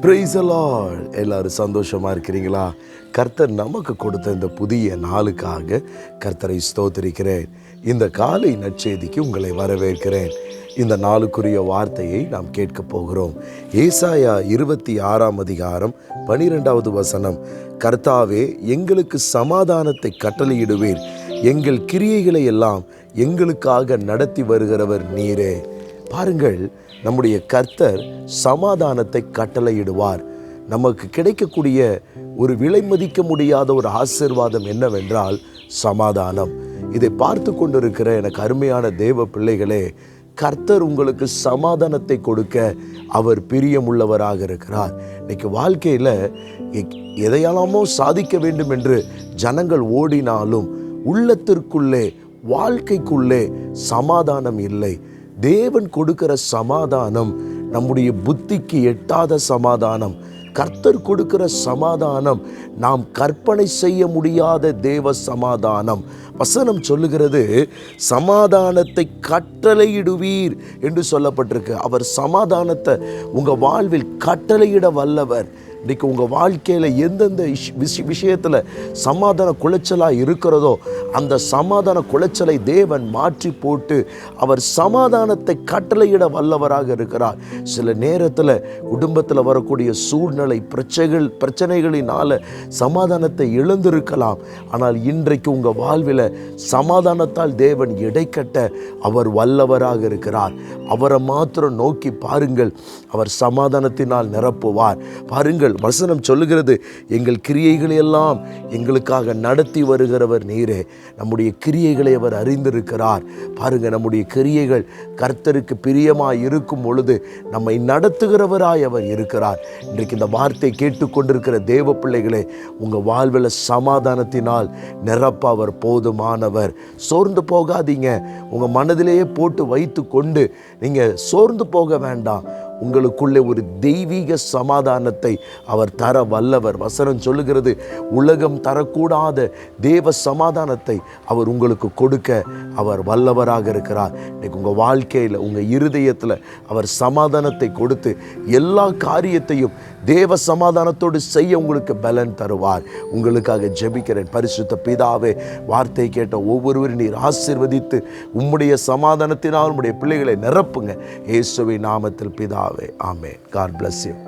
பிரைசலால் எல்லாரும் சந்தோஷமா இருக்கிறீங்களா? கர்த்தர் நமக்கு கொடுத்த இந்த புதிய நாளுக்காக கர்த்தரை ஸ்தோத்திரிக்கிறேன். இந்த காலை நற்செய்திக்கு உங்களை வரவேற்கிறேன். இந்த நாளுக்குரிய வார்த்தையை நாம் கேட்க போகிறோம். ஏசாயா இருபத்தி ஆறாம் அதிகாரம் பனிரெண்டாவது வசனம். கர்த்தாவே எங்களுக்கு சமாதானத்தை கட்டளையிடுவீர். எங்கள் கிரியைகளை எல்லாம் எங்களுக்காக நடத்தி வருகிறவர் நீரே. பாருங்கள் நம்முடைய கர்த்தர் சமாதானத்தை கட்டளையிடுவார். நமக்கு கிடைக்கக்கூடிய ஒரு விலை மதிக்க முடியாத ஒரு ஆசிர்வாதம் என்னவென்றால் சமாதானம். இதை பார்த்து கொண்டிருக்கிற எனக்கு அருமையான தேவ பிள்ளைகளே கர்த்தர் உங்களுக்கு சமாதானத்தை கொடுக்க அவர் பிரியமுள்ளவராக இருக்கிறார். இன்னைக்கு வாழ்க்கையில் எதையெல்லாமோ சாதிக்க வேண்டும் என்று ஜனங்கள் ஓடினாலும் உள்ளத்திற்குள்ளே வாழ்க்கைக்குள்ளே சமாதானம் இல்லை. தேவன் கொடுக்கிற சமாதானம் நம்முடைய புத்திக்கு எட்டாத சமாதானம். கர்த்தர் கொடுக்கிற சமாதானம் நாம் கற்பனை செய்ய முடியாத தேவ சமாதானம். வசனம் சொல்லுகிறது சமாதானத்தை கட்டளையிடுவீர் என்று சொல்லப்பட்டிருக்கு. அவர் சமாதானத்தை உங்கள் வாழ்வில் கட்டளையிட வல்லவர். இன்றைக்கி உங்கள் வாழ்க்கையில் எந்தெந்த விஷ- விஷயத்தில் சமாதான குலைச்சலாக இருக்கிறதோ அந்த சமாதான குலைச்சலை தேவன் மாற்றி போட்டு அவர் சமாதானத்தை கட்டளையிட வல்லவராக இருக்கிறார். சில நேரத்தில் குடும்பத்தில் வரக்கூடிய சூழ்நிலை பிரச்சனைகள் பிரச்சனைகளினால் சமாதானத்தை இழந்திருக்கலாம். ஆனால் இன்றைக்கு உங்கள் வாழ்வில் சமாதானத்தால் தேவன் இடைக்கட்ட அவர் வல்லவராக இருக்கிறார். அவரை மாத்திரம் நோக்கி பாருங்கள். அவர் சமாதானத்தினால் நிரப்புவார். பாருங்கள் வசனம் சொல்லுகிறது எங்கள் கிரியைகளை எல்லாம் எங்களுக்காக நடத்தி வருகிறவர் நீரே. நம்முடைய கிரியைகளை அவர் அறிந்திருக்கிறார். பாருங்க நம்முடைய கிரியைகள் கர்த்தருக்கு பிரியமாய் இருக்கும் பொழுது நம்மை நடத்துகிறவராய் அவர் இருக்கிறார். இன்றைக்கு இந்த வார்த்தை கேட்டுக்கொண்டிருக்கிற தேவ பிள்ளைகளே உங்கள் வாழ்வில் சமாதானத்தினால் நிரப்ப அவர் போதுமானவர். சோர்ந்து போகாதீங்க. உங்கள் மனதிலேயே போட்டு வைத்து கொண்டு நீங்கள் சோர்ந்து போக வேண்டாம். உங்களுக்குள்ளே ஒரு தெய்வீக சமாதானத்தை அவர் தர வல்லவர். வசனம் சொல்லுகிறது உலகம் தரக்கூடாத தேவ சமாதானத்தை அவர் உங்களுக்கு கொடுக்க அவர் வல்லவராக இருக்கிறார். இன்னைக்கு உங்கள் வாழ்க்கையில் உங்கள் இருதயத்தில் அவர் சமாதானத்தை கொடுத்து எல்லா காரியத்தையும் தேவ சமாதானத்தோடு செய்ய உங்களுக்கு பலன் தருவார். உங்களுக்காக ஜெபிக்கிறேன். பரிசுத்த பிதாவே வார்த்தை கேட்ட ஒவ்வொருவரும் நீர் ஆசிர்வதித்து உம்முடைய சமாதானத்தினால் உம்முடைய பிள்ளைகளை நிரப்புங்க. இயேசுவை நாமத்தில் பிதா பிதாவே. ஆமே காட் பிளஸ் யூ